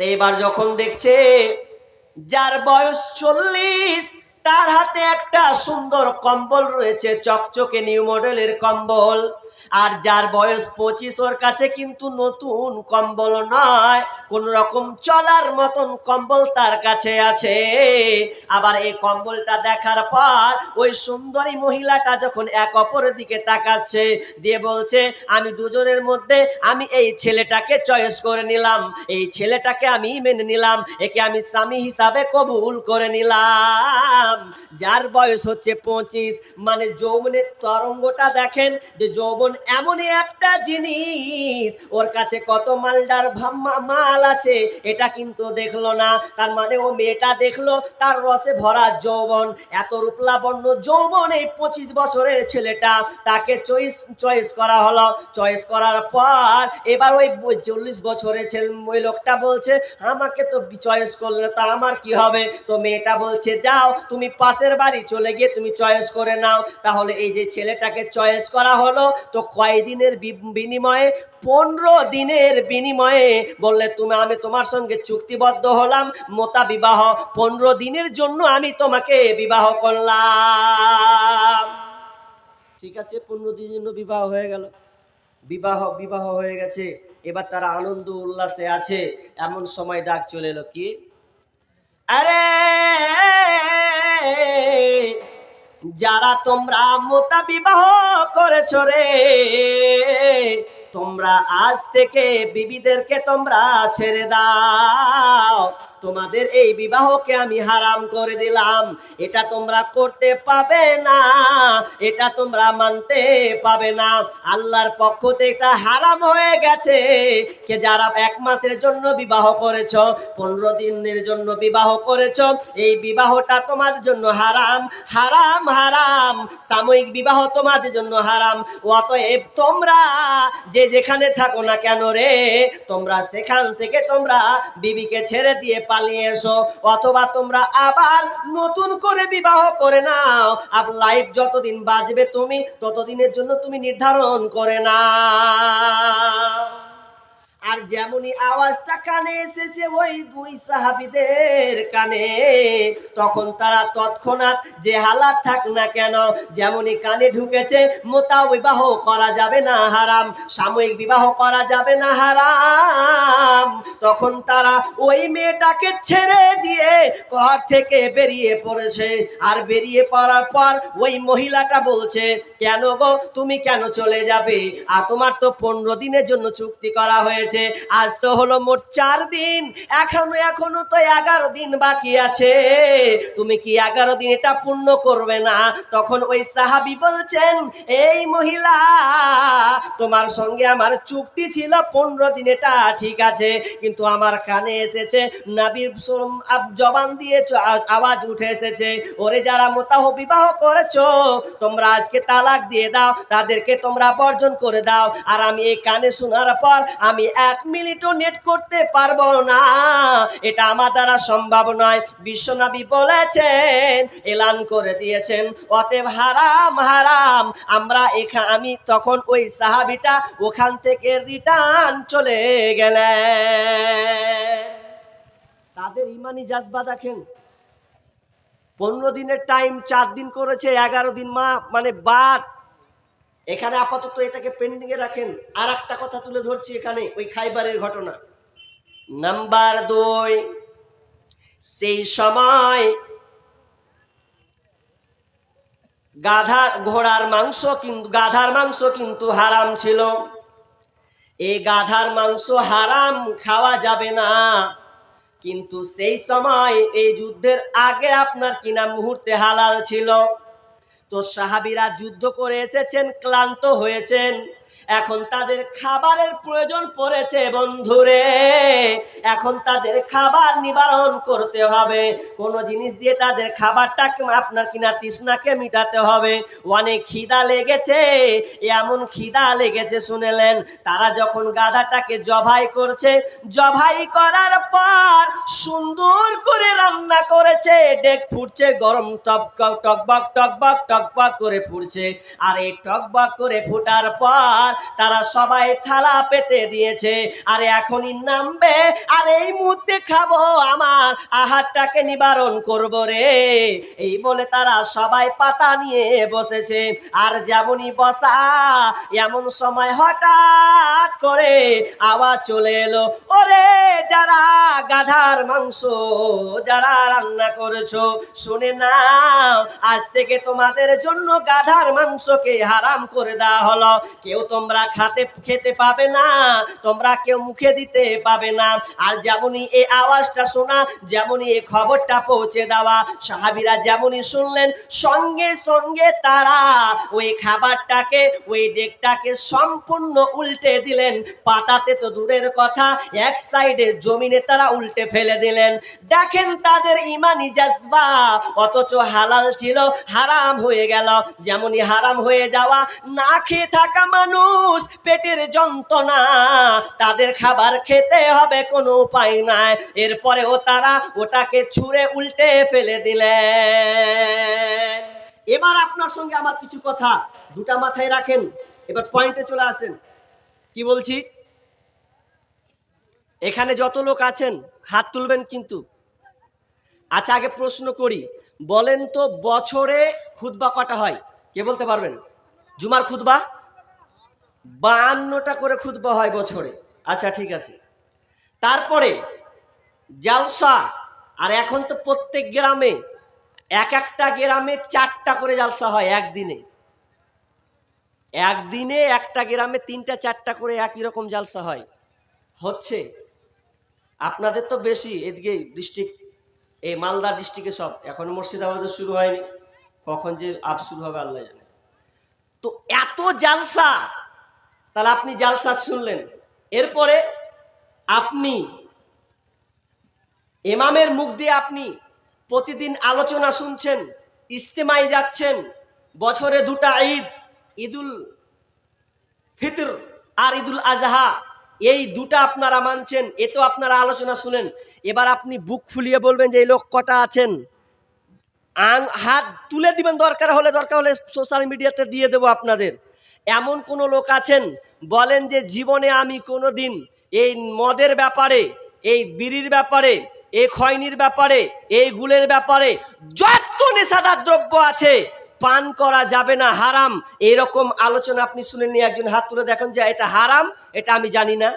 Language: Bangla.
তো এবার যখন দেখছে যার বয়স চল্লিশ, তার হাতে একটা সুন্দর কম্বল রয়েছে, চকচকে নিউ মডেলের কম্বল। আর যার বয়স পঁচিশ, ওর কাছে কিন্তু নতুন কম্বল নয়। কোন রকম চলার মতন কম্বল তার কাছে আছে। আবার এই কম্বলটা দেখার পর ওই সুন্দরী মহিলাটা যখন এক অপরের দিকে তাকাচ্ছে, দিয়ে বলছে, আমি দুজনের মধ্যে, আমি এই ছেলেটাকে চয়েস করে নিলাম। এই ছেলেটাকে আমি মেনে নিলাম। একে আমি স্বামী হিসাবে কবুল করে নিলাম। যার বয়স হচ্ছে পঁচিশ মানে যৌবনের তরঙ্গটা দেখেন, যে যৌবন এমনই একটা জিনিস। ওর কাছে কত মালডার ভাম্মা- মাল আছে, এটা কিন্তু দেখল না। তার মানে ও মেয়েটা দেখল, তার রসে ভরা যৌবন। এত রূপলাবণ্য যৌবন এই পঁচিশ বছরের ছেলেটা। তাকে চয়েস চয়েস করা হলো। চয়েস করার পর এবার ওই চল্লিশ বছরের ছেলে, ওই লোকটা বলছে, আমাকে তো চয়েস করলে তা আমার কি হবে? তো মেয়েটা বলছে, যাও, তুমি পাশের বাড়ি চলে গিয়ে তুমি চয়েস করে নাও। তাহলে এই যে ছেলেটাকে চয়েস করা হলো তো কয়দিনের বিনিময়ে? পনেরো দিনের বিনিময়ে। বললে, তুমি, আমি তোমার সঙ্গে চুক্তিবদ্ধ হলাম, মোতা বিবাহ। পনেরো দিনের জন্য আমি তোমাকে বিবাহ করলাম। ঠিক আছে, পনেরো দিনের জন্য বিবাহ হয়ে গেল। বিবাহ বিবাহ হয়ে গেছে। এবার তারা আনন্দ, উল্লাসে আছে। এমন সময় ডাক চলে এলো, কি? আরে যারা তোমরা মোতা বিবাহ করেছ রে তোমরা আজ থেকে বিবিদেরকে তোমরা ছেড়ে দাও। তোমাদের এই বিবাহকে আমি হারাম করে দিলাম। এটা তোমরা করতে পাবে না, এটা তোমরা মানতে পাবে না। আল্লাহর পক্ষ থেকে এটা হারাম হয়ে গেছে। কে যারা এক মাসের জন্য বিবাহ করেছ, পনেরো দিনের জন্য বিবাহ করেছ, এই বিবাহটা তোমার জন্য হারাম হারাম হারাম। সাময়িক বিবাহ তোমাদের জন্য হারাম। অতএব তোমরা যে যেখানে থাকো না কেন রে, তোমরা সেখান থেকে তোমরা বিবিকে ছেড়ে দিয়ে পালিয়ে এসো অথবা তোমরা আবার নতুন করে বিবাহ করে নাও। আর লাইফ যতদিন বাজবে তুমি, ততদিনের জন্য তুমি নির্ধারণ করে নাও। আর যেমনই আওয়াজটা কানে এসেছে, ওই দুই সাহাবিদের কানে। তখন তারা তৎক্ষণাৎ যে হালাত থাক না কেন, যেমনই কানে ঢুকেছে মোতা বিবাহ করা যাবে না হারাম, সাময়িক বিবাহ করা যাবে না হারাম। তখন তারা ওই মেয়েটাকে ছেড়ে দিয়ে ঘর থেকে বেরিয়ে পড়েছে। আর বেরিয়ে পড়ার পর ওই মহিলাটা বলছে, কেন গো, তুমি কেন চলে যাবে? আর তোমার তো পনেরো দিনের জন্য চুক্তি করা হয়েছে। আজ তো হলো মোট চার দিন। এখনও এখনও তো এগারো দিন বাকি আছে। তুমি কি এগারো দিন এটা পূর্ণ করবে না? তখন ওই সাহাবি বলছেন, এই মহিলা, তোমার সঙ্গে আমার চুক্তি ছিল পনেরো দিন, এটা ঠিক আছে। কিন্তু আমার কানে এসেছে, নাবির জবান দিয়ে আওয়াজ উঠে এসেছে। ওরে যারা মোতাহ বিবাহ করেছ, তোমরা আজকে তালাক দিয়ে দাও, তাদেরকে তোমরা বর্জন করে দাও। আর আমি এই কানে শোনার পর আমি এক মিনিটও নেট করতে পারব না। এটা আমার দ্বারা সম্ভব নয়। বিশ্বনবী বলেছেন, এলান করে দিয়েছেন, অতএব হারাম হারাম। আমরা এখা, আমি তখন ওই সাহাবিটা ওখান থেকে রিটার্ন চলে গেলেন। তাদের ইমানি জাজবা দেখেন। পনেরো দিনের টাইম চার দিন করেছে, এগারো দিন মা মানে বাদ। এখানে আপাতত এটাকে পেন্ডিং এ রাখেন। আর একটা কথা তুলে ধরছি এখানে, ওই খাইবারের ঘটনা। নাম্বার দুই, সেই সময় গাধা ঘোড়ার মাংস কিন্তু গাধার মাংস কিন্তু হারাম ছিল। এই গাধার মাংস হারাম খাওয়া যাবে না। কিন্তু সেই সময় এই যুদ্ধের আগে আপনার কিনা মুহূর্তে হালাল ছিল। তো সাহাবিরা যুদ্ধ করে এসেছেন ক্লান্ত হয়েছেন। এখন তাদের খাবারের প্রয়োজন পড়েছে, বন্ধুরে। এখন তাদের খাবার নিবারণ করতে হবে। কোন জিনিস দিয়ে তাদের খাবারটাকে আপনার কিনা তৃষ্ণাকে মিটাতে হবে। অনেক খিদা লেগেছে, এমন খিদা লেগেছে, শুনেলেন? তারা যখন গাধাটাকে জবাই করছে, জবাই করার পর সুন্দর করে রান্না করেছে। ডেক ফুটছে, গরম টক টকবক টকবক টকবক করে ফুটছে। আর এই টকবক করে ফুটার পর তারা সবাই থালা পেতে দিয়েছে। আর এখনই নামবে, আর এই মুহূর্তে খাব আমার আহারটাকে নিবারণ করব রে। এই বলে তারা সবাই পাতা নিয়ে বসেছে। আর যেমনই বসা, এমন সময় হঠাৎ করে আওয়াজ চলে এলো, ওরে যারা গাধার মাংস, যারা রান্না করেছ, শুনে নাও, আজ থেকে তোমাদের জন্য গাধার মাংসকে হারাম করে দেওয়া হলো। কেউ তোমরা খাতে, খেতে পাবে না, তোমরা কেউ মুখে দিতে পাবে না। আর যেমনই এই আওয়াজটা শোনা, যেমনই এই খবরটা পৌঁছে দেওয়া, সাহাবিরা যেমনই শুনলেন, সঙ্গে সঙ্গে তারা ওই খাবারটাকে, ওই ডেকটাকে সম্পূর্ণ উল্টে দিলেন। পাতাতে তো দূরের কথা, এক সাইডে জমিনে তারা উল্টে ফেলে দিলেন। দেখেন তাদের ইমানি জাজবা, অথচ হালাল ছিল, হারাম হয়ে গেল। যেমনই হারাম হয়ে যাওয়া, না খেয়ে থাকা মানুষ পেটের যন্ত্রণা, তাদের খাবার খেতে হবে কোনো উপায় নাই। এরপরেও তারা ওটাকে ছুঁড়ে উল্টে ফেলে দিলেন। এবার আপনার সঙ্গে আমার কিছু কথা, দুটা মাথায় রাখেন, এবার পয়েন্টে চলে আসেন। কি বলছি? এখানে যত লোক আছেন, হাত তুলবেন কিন্তু। আচ্ছা আগে প্রশ্ন করি, বলেন তো বছরে খুতবা কটা হয়? কে বলতে পারবেন? জুমার খুতবা? বাহান্নটা করে খুতবা হয় বছরে। আচ্ছা ঠিক আছে। তারপরে জালসা, আর এখন তো প্রত্যেক গ্রামে এক একটা গ্রামে চারটা করে জালসা হয় একদিনে। একদিনে একটা গ্রামে তিনটা, চারটা করে একই রকম জালসা হয়। হচ্ছে, আপনাদের তো বেশি এদিকে ডিস্ট্রিক্ট, এই মালদা ডিস্ট্রিক্টে সব। এখন মুর্শিদাবাদে শুরু হয়নি। কখন যে আপ শুরু হবে আল্লাহ জানে। তো এত জালসা তাহলে আপনি জালসা শুনলেন। এরপরে আপনি এমামের মুখ দিয়ে আপনি প্রতিদিন আলোচনা শুনছেন ইস্তেমায় যাচ্ছেন, বছরে দুটা ঈদ, ঈদুল ফিতর আর ঈদুল আজহা, এই দুটা আপনারা মানছেন, এ তো আপনারা আলোচনা শুনেন। এবার আপনি বুক ফুলিয়ে বলবেন যে এই লোক কটা আছেন? আং হাত তুলে দিবেন, দরকার হলে দরকার হলে সোশ্যাল মিডিয়াতে দিয়ে দেবো আপনাদের। এমন কোনো লোক আছেন? বলেন যে জীবনে আমি কোনো দিন এই মদের ব্যাপারে, এই বিড়ির ব্যাপারে, এই খয়নির ব্যাপারে, এই গুলের ব্যাপারে যত নেশাদার দ্রব্য আছে, পান করা যাবে না, হারাম। এরকম আলোচনা আপনি শুনেননি, একজন হাত তুলে দেখেন যে এটা হারাম, এটা আমি জানি না।